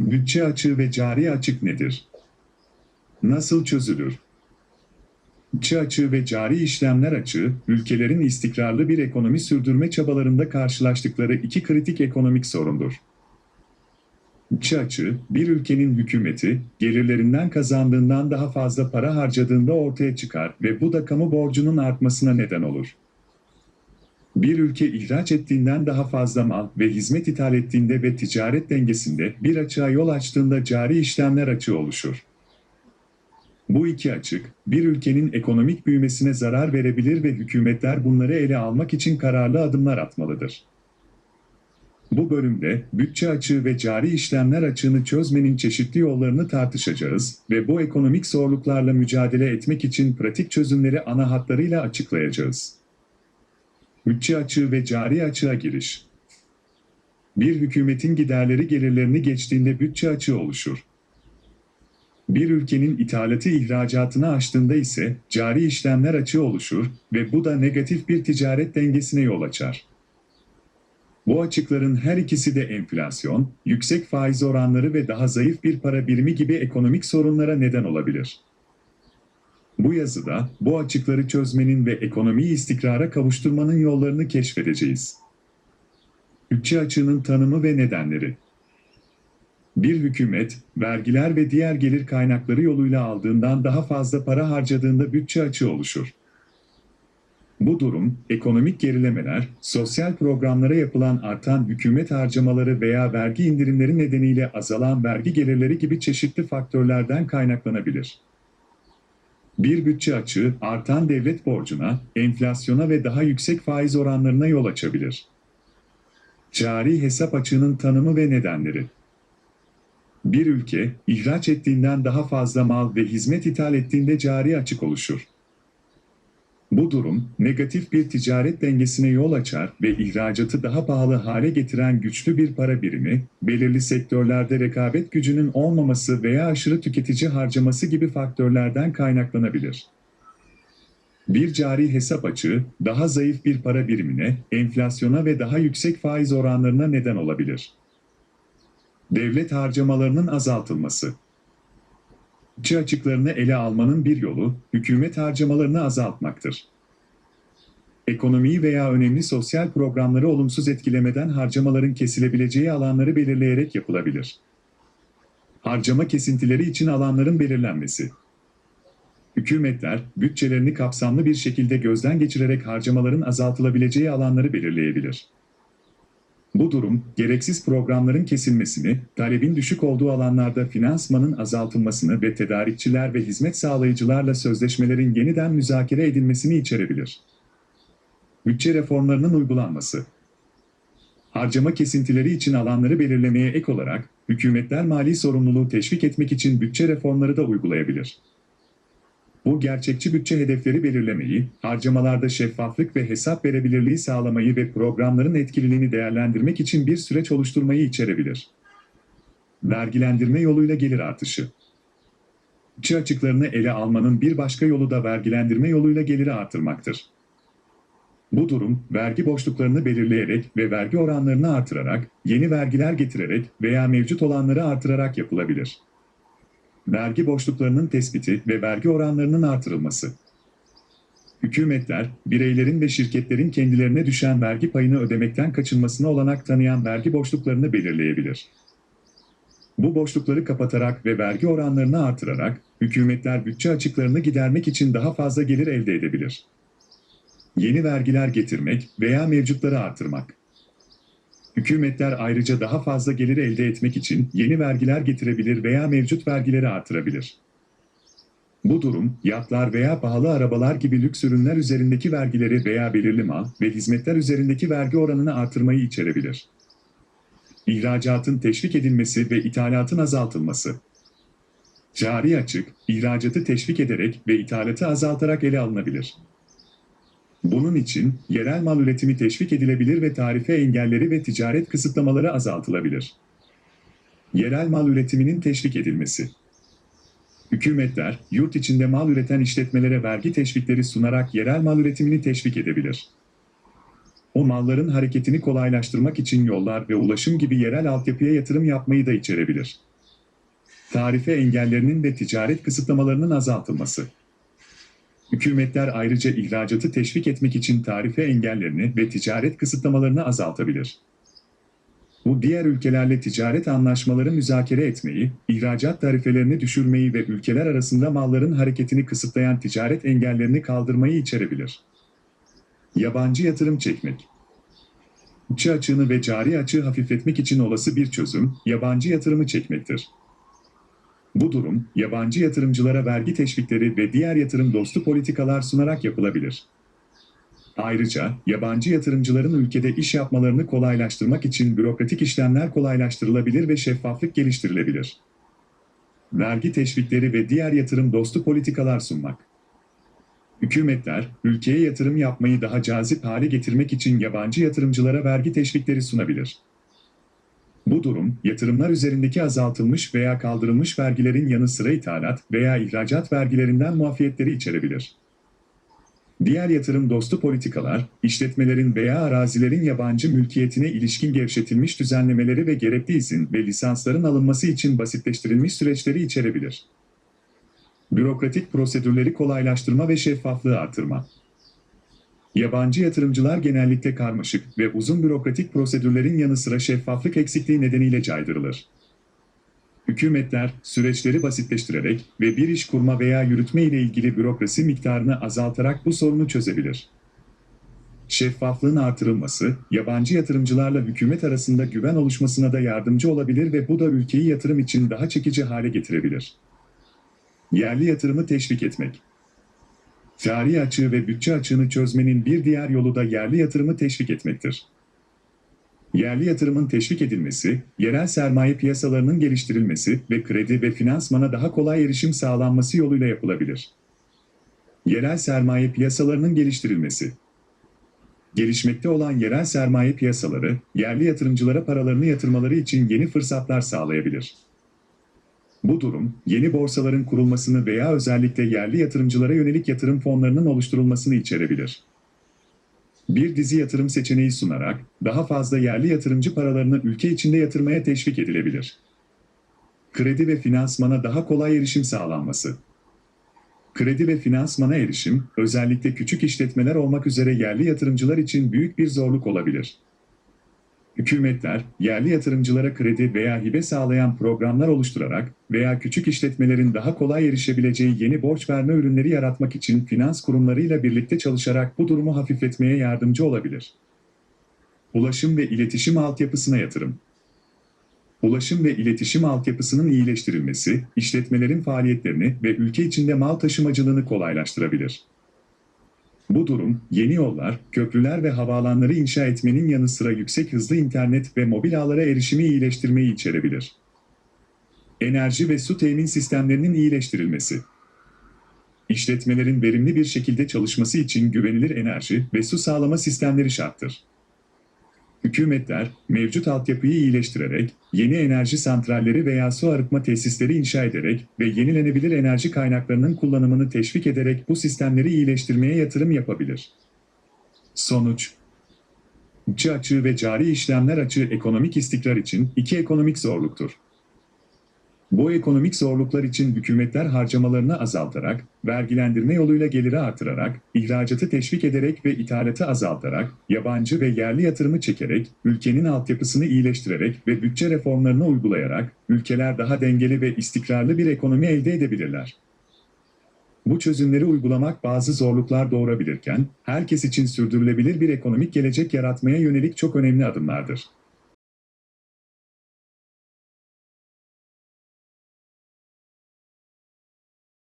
Bütçe açığı ve cari açık nedir? Nasıl çözülür? Bütçe açığı ve cari işlemler açığı, ülkelerin istikrarlı bir ekonomi sürdürme çabalarında karşılaştıkları iki kritik ekonomik sorundur. Bütçe açığı, bir ülkenin hükümeti, gelirlerinden kazandığından daha fazla para harcadığında ortaya çıkar ve bu da kamu borcunun artmasına neden olur. Bir ülke ihraç ettiğinden daha fazla mal ve hizmet ithal ettiğinde ve ticaret dengesinde bir açığa yol açtığında cari işlemler açığı oluşur. Bu iki açık, bir ülkenin ekonomik büyümesine zarar verebilir ve hükümetler bunları ele almak için kararlı adımlar atmalıdır. Bu bölümde bütçe açığı ve cari işlemler açığını çözmenin çeşitli yollarını tartışacağız ve bu ekonomik zorluklarla mücadele etmek için pratik çözümleri ana hatlarıyla açıklayacağız. Bütçe açığı ve cari açığa giriş. Bir hükümetin giderleri gelirlerini geçtiğinde bütçe açığı oluşur. Bir ülkenin ithalatı ihracatını aştığında ise cari işlemler açığı oluşur ve bu da negatif bir ticaret dengesine yol açar. Bu açıkların her ikisi de enflasyon, yüksek faiz oranları ve daha zayıf bir para birimi gibi ekonomik sorunlara neden olabilir. Bu yazıda bu açıkları çözmenin ve ekonomiyi istikrara kavuşturmanın yollarını keşfedeceğiz. Bütçe açığının tanımı ve nedenleri bir hükümet, vergiler ve diğer gelir kaynakları yoluyla aldığından daha fazla para harcadığında bütçe açığı oluşur. Bu durum, ekonomik gerilemeler, sosyal programlara yapılan artan hükümet harcamaları veya vergi indirimleri nedeniyle azalan vergi gelirleri gibi çeşitli faktörlerden kaynaklanabilir. Bir bütçe açığı, artan devlet borcuna, enflasyona ve daha yüksek faiz oranlarına yol açabilir. Cari hesap açığının tanımı ve nedenleri bir ülke, ihraç ettiğinden daha fazla mal ve hizmet ithal ettiğinde cari açık oluşur. Bu durum, negatif bir ticaret dengesine yol açar ve ihracatı daha pahalı hale getiren güçlü bir para birimi, belirli sektörlerde rekabet gücünün olmaması veya aşırı tüketici harcaması gibi faktörlerden kaynaklanabilir. Bir cari hesap açığı, daha zayıf bir para birimine, enflasyona ve daha yüksek faiz oranlarına neden olabilir. Devlet harcamalarının azaltılması. Bütçe açıklarını ele almanın bir yolu, hükümet harcamalarını azaltmaktır. Ekonomiyi veya önemli sosyal programları olumsuz etkilemeden harcamaların kesilebileceği alanları belirleyerek yapılabilir. Harcama kesintileri için alanların belirlenmesi. Hükümetler, bütçelerini kapsamlı bir şekilde gözden geçirerek harcamaların azaltılabileceği alanları belirleyebilir. Bu durum, gereksiz programların kesilmesini, talebin düşük olduğu alanlarda finansmanın azaltılmasını ve tedarikçiler ve hizmet sağlayıcılarla sözleşmelerin yeniden müzakere edilmesini içerebilir. Bütçe reformlarının uygulanması Harcama kesintileri için alanları belirlemeye ek olarak, hükümetler mali sorumluluğu teşvik etmek için bütçe reformları da uygulayabilir. Bu gerçekçi bütçe hedefleri belirlemeyi, harcamalarda şeffaflık ve hesap verebilirliği sağlamayı ve programların etkililiğini değerlendirmek için bir süreç oluşturmayı içerebilir. Vergilendirme yoluyla gelir artışı. Bütçe açıklarını ele almanın bir başka yolu da vergilendirme yoluyla geliri artırmaktır. Bu durum, vergi boşluklarını belirleyerek ve vergi oranlarını artırarak, yeni vergiler getirerek veya mevcut olanları artırarak yapılabilir vergi boşluklarının tespiti ve vergi oranlarının artırılması. Hükümetler, bireylerin ve şirketlerin kendilerine düşen vergi payını ödemekten kaçınmasına olanak tanıyan vergi boşluklarını belirleyebilir. Bu boşlukları kapatarak ve vergi oranlarını artırarak, hükümetler bütçe açıklarını gidermek için daha fazla gelir elde edebilir. Yeni vergiler getirmek veya mevcutları artırmak. Hükümetler ayrıca daha fazla gelir elde etmek için yeni vergiler getirebilir veya mevcut vergileri artırabilir. Bu durum, yatlar veya pahalı arabalar gibi lüks ürünler üzerindeki vergileri veya belirli mal ve hizmetler üzerindeki vergi oranını artırmayı içerebilir. İhracatın teşvik edilmesi ve ithalatın azaltılması. Cari açık, ihracatı teşvik ederek ve ithalatı azaltarak ele alınabilir. Bunun için yerel mal üretimi teşvik edilebilir ve tarife engelleri ve ticaret kısıtlamaları azaltılabilir. Yerel mal üretiminin teşvik edilmesi. Hükümetler, yurt içinde mal üreten işletmelere vergi teşvikleri sunarak yerel mal üretimini teşvik edebilir. O malların hareketini kolaylaştırmak için yollar ve ulaşım gibi yerel altyapıya yatırım yapmayı da içerebilir. Tarife engellerinin ve ticaret kısıtlamalarının azaltılması. Hükümetler ayrıca ihracatı teşvik etmek için tarife engellerini ve ticaret kısıtlamalarını azaltabilir. Bu diğer ülkelerle ticaret anlaşmaları müzakere etmeyi, ihracat tarifelerini düşürmeyi ve ülkeler arasında malların hareketini kısıtlayan ticaret engellerini kaldırmayı içerebilir. Yabancı yatırım çekmek. Bütçe açığını ve cari açığı hafifletmek için olası bir çözüm, yabancı yatırımı çekmektir. Bu durum, yabancı yatırımcılara vergi teşvikleri ve diğer yatırım dostu politikalar sunarak yapılabilir. Ayrıca, yabancı yatırımcıların ülkede iş yapmalarını kolaylaştırmak için bürokratik işlemler kolaylaştırılabilir ve şeffaflık geliştirilebilir. Vergi teşvikleri ve diğer yatırım dostu politikalar sunmak. Hükümetler, ülkeye yatırım yapmayı daha cazip hale getirmek için yabancı yatırımcılara vergi teşvikleri sunabilir. Bu durum, yatırımlar üzerindeki azaltılmış veya kaldırılmış vergilerin yanı sıra ithalat veya ihracat vergilerinden muafiyetleri içerebilir. Diğer yatırım dostu politikalar, işletmelerin veya arazilerin yabancı mülkiyetine ilişkin gevşetilmiş düzenlemeleri ve gerekli izin ve lisansların alınması için basitleştirilmiş süreçleri içerebilir. Bürokratik prosedürleri kolaylaştırma ve şeffaflığı artırma. Yabancı yatırımcılar genellikle karmaşık ve uzun bürokratik prosedürlerin yanı sıra şeffaflık eksikliği nedeniyle caydırılır. Hükümetler, süreçleri basitleştirerek ve bir iş kurma veya yürütme ile ilgili bürokrasi miktarını azaltarak bu sorunu çözebilir. Şeffaflığın artırılması, yabancı yatırımcılarla hükümet arasında güven oluşmasına da yardımcı olabilir ve bu da ülkeyi yatırım için daha çekici hale getirebilir. Yerli yatırımı teşvik etmek. Cari açığı ve bütçe açığını çözmenin bir diğer yolu da yerli yatırımı teşvik etmektir. Yerli yatırımın teşvik edilmesi, yerel sermaye piyasalarının geliştirilmesi ve kredi ve finansmana daha kolay erişim sağlanması yoluyla yapılabilir. Yerel sermaye piyasalarının geliştirilmesi Gelişmekte olan yerel sermaye piyasaları, yerli yatırımcılara paralarını yatırmaları için yeni fırsatlar sağlayabilir. Bu durum, yeni borsaların kurulmasını veya özellikle yerli yatırımcılara yönelik yatırım fonlarının oluşturulmasını içerebilir. Bir dizi yatırım seçeneği sunarak daha fazla yerli yatırımcı paralarını ülke içinde yatırmaya teşvik edilebilir. Kredi ve finansmana daha kolay erişim sağlanması. Kredi ve finansmana erişim, özellikle küçük işletmeler olmak üzere yerli yatırımcılar için büyük bir zorluk olabilir. Hükümetler, yerli yatırımcılara kredi veya hibe sağlayan programlar oluşturarak veya küçük işletmelerin daha kolay erişebileceği yeni borç verme ürünleri yaratmak için finans kurumlarıyla birlikte çalışarak bu durumu hafifletmeye yardımcı olabilir. Ulaşım ve iletişim altyapısına yatırım. Ulaşım ve iletişim altyapısının iyileştirilmesi, işletmelerin faaliyetlerini ve ülke içinde mal taşımacılığını kolaylaştırabilir. Bu durum, yeni yollar, köprüler ve havaalanları inşa etmenin yanı sıra yüksek hızlı internet ve mobil ağlara erişimi iyileştirmeyi içerebilir. Enerji ve su temin sistemlerinin iyileştirilmesi. İşletmelerin verimli bir şekilde çalışması için güvenilir enerji ve su sağlama sistemleri şarttır. Hükümetler, mevcut altyapıyı iyileştirerek, yeni enerji santralleri veya su arıtma tesisleri inşa ederek ve yenilenebilir enerji kaynaklarının kullanımını teşvik ederek bu sistemleri iyileştirmeye yatırım yapabilir. Sonuç Bütçe açığı ve cari işlemler açığı ekonomik istikrar için iki ekonomik zorluktur. Bu ekonomik zorluklar için hükümetler harcamalarını azaltarak, vergilendirme yoluyla geliri artırarak, ihracatı teşvik ederek ve ithalatı azaltarak, yabancı ve yerli yatırımı çekerek, ülkenin altyapısını iyileştirerek ve bütçe reformlarını uygulayarak, ülkeler daha dengeli ve istikrarlı bir ekonomi elde edebilirler. Bu çözümleri uygulamak bazı zorluklar doğurabilirken, herkes için sürdürülebilir bir ekonomik gelecek yaratmaya yönelik çok önemli adımlardır.